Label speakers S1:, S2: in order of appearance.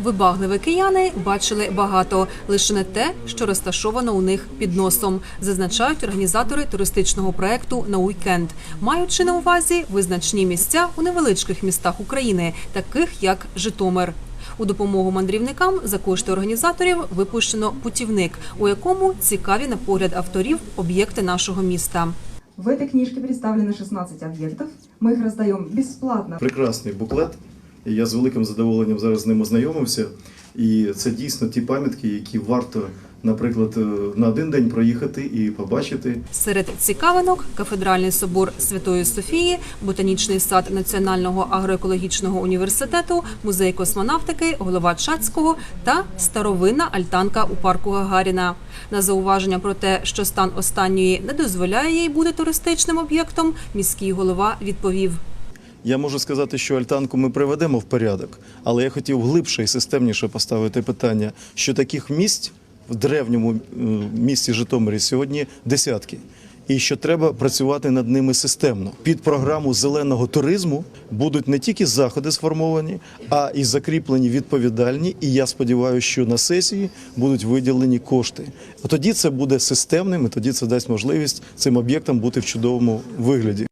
S1: Вибагливі кияни бачили багато, лише не те, що розташовано у них під носом, зазначають організатори туристичного проекту на уікенд, маючи на увазі визначні місця у невеличких містах України, таких як Житомир. У допомогу мандрівникам за кошти організаторів випущено путівник, у якому цікаві на погляд авторів об'єкти нашого міста.
S2: В этой книжке представлены 16 объектов. Мы их раздаем бесплатно.
S3: прекрасний буклет. я з великим задоволенням зараз з ним ознайомився. І це дійсно ті пам'ятки, які варто, наприклад, е, на один день проїхати і побачити.
S1: Серед цікавинок кафедральний собор Святої Софії, ботанічний сад Національного агроекологічного університету, музей космонавтики, голова Чацького та старовинна альтанка у парку Гагаріна. На зауваження про те, що стан останньої не дозволяє їй бути туристичним об'єктом, міський голова відповів.
S3: Я можу сказати, що альтанку ми приведемо в порядок, але я хотів глибше і системніше поставити питання, що таких місць в древньому е, місті Житомирі сьогодні десятки. І що треба працювати над ними системно. Під програму зеленого туризму будуть не тільки заходи сформовані, а і закріплені відповідальні. І я сподіваюся, що на сесії будуть виділені кошти. А тоді це буде системним, і тоді це дасть можливість цим об'єктам бути в чудовому вигляді.